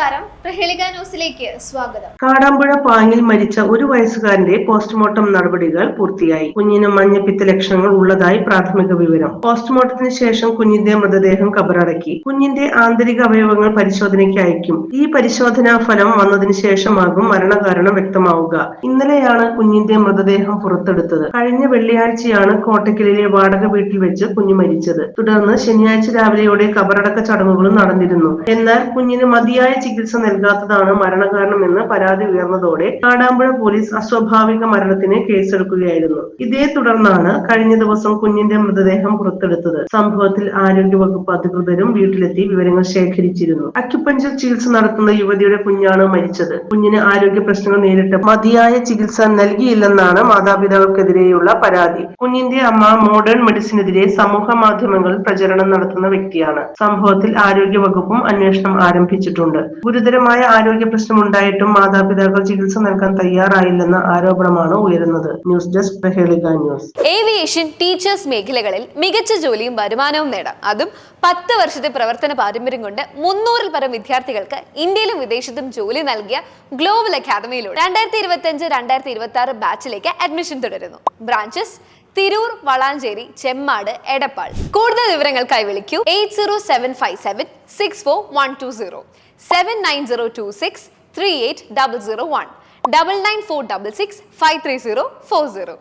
നമസ്കാരം. പ്രഹേളിക ന്യൂസിലേക്ക് സ്വാഗതം. കാടാമ്പുഴ പാങ്ങിൽ മരിച്ച ഒരു വയസ്സുകാരന്റെ പോസ്റ്റ്മോർട്ടം നടപടികൾ പൂർത്തിയായി. കുഞ്ഞിന് മഞ്ഞപ്പിത്ത ലക്ഷണങ്ങൾ ഉള്ളതായി പ്രാഥമിക വിവരം. പോസ്റ്റ്മോർട്ടത്തിന് ശേഷം കുഞ്ഞിന്റെ മൃതദേഹം കബറടക്കി. കുഞ്ഞിന്റെ ആന്തരിക അവയവങ്ങൾ പരിശോധനയ്ക്ക് അയക്കും. ഈ പരിശോധനാ ഫലം വന്നതിന് ശേഷമാകും മരണകാരണം വ്യക്തമാവുക. ഇന്നലെയാണ് കുഞ്ഞിന്റെ മൃതദേഹം പുറത്തെടുത്തത്. കഴിഞ്ഞ വെള്ളിയാഴ്ചയാണ് കോട്ടക്കലിലെ വാടക വീട്ടിൽ വെച്ച് കുഞ്ഞു മരിച്ചത്. തുടർന്ന് ശനിയാഴ്ച രാവിലെയോടെ കബറടക്ക ചടങ്ങുകളും നടന്നിരുന്നു. എന്നാൽ കുഞ്ഞിന് മതിയായ ചികിത്സ നൽകാത്തതാണ് മരണകാരണമെന്ന് പരാതി ഉയർന്നതോടെ കാടാമ്പുഴ പോലീസ് അസ്വാഭാവിക മരണത്തിന് കേസെടുക്കുകയായിരുന്നു. ഇതേ തുടർന്നാണ് കഴിഞ്ഞ ദിവസം കുഞ്ഞിന്റെ മൃതദേഹം പുറത്തെടുത്തത്. സംഭവത്തിൽ ആരോഗ്യവകുപ്പ് അധികൃതരും വീട്ടിലെത്തി വിവരങ്ങൾ ശേഖരിച്ചിരുന്നു. അക്യുപഞ്ചർ ചികിത്സ നടത്തുന്ന യുവതിയുടെ കുഞ്ഞാണ് മരിച്ചത്. കുഞ്ഞിന് ആരോഗ്യ പ്രശ്നങ്ങൾ നേരിട്ട് മതിയായ ചികിത്സ നൽകിയില്ലെന്നാണ് മാതാപിതാക്കൾക്കെതിരെയുള്ള പരാതി. കുഞ്ഞിന്റെ അമ്മ മോഡേൺ മെഡിസിനെതിരെ സമൂഹ മാധ്യമങ്ങളിൽ പ്രചരണം നടത്തുന്ന വ്യക്തിയാണ്. സംഭവത്തിൽ ആരോഗ്യ വകുപ്പും അന്വേഷണം ആരംഭിച്ചിട്ടുണ്ട്. ഗുരുതരമായ ആരോഗ്യ പ്രശ്നം പ്രശ്നമുണ്ടായിട്ടും മാതാപിതാക്കൾ ചികിത്സ നൽകാൻ തയ്യാറായില്ലെന്ന ആരോപണമാണ് ഉയരുന്നത്. News desk news. Aviation teachers മേഖലകളിൽ മികച്ച ജോലിയും വരുമാനവും നേടാം. അതും പത്ത് വർഷത്തെ പ്രവർത്തന പാരമ്പര്യം കൊണ്ട് മുന്നൂറിൽ പരം വിദ്യാർത്ഥികൾക്ക് ഇന്ത്യയിലും വിദേശത്തും ജോലി നൽകിയ ഗ്ലോബൽ അക്കാദമിയിലൂടെ രണ്ടായിരത്തി ഇരുപത്തി അഞ്ച് രണ്ടായിരത്തി ഇരുപത്തി ആറ് ബാച്ചിലേക്ക് അഡ്മിഷൻ തുടരുന്നു. ബ്രാഞ്ചസ് തിരൂർ വളാഞ്ചേരി ചെമ്മാട് എടപ്പാൾ. കൂടുതൽ വിവരങ്ങൾക്കായി വിളിക്കൂ eight zero seven five seven six four one two zero. seven nine zero two six three eight double zero one double nine four double six five three zero four zero.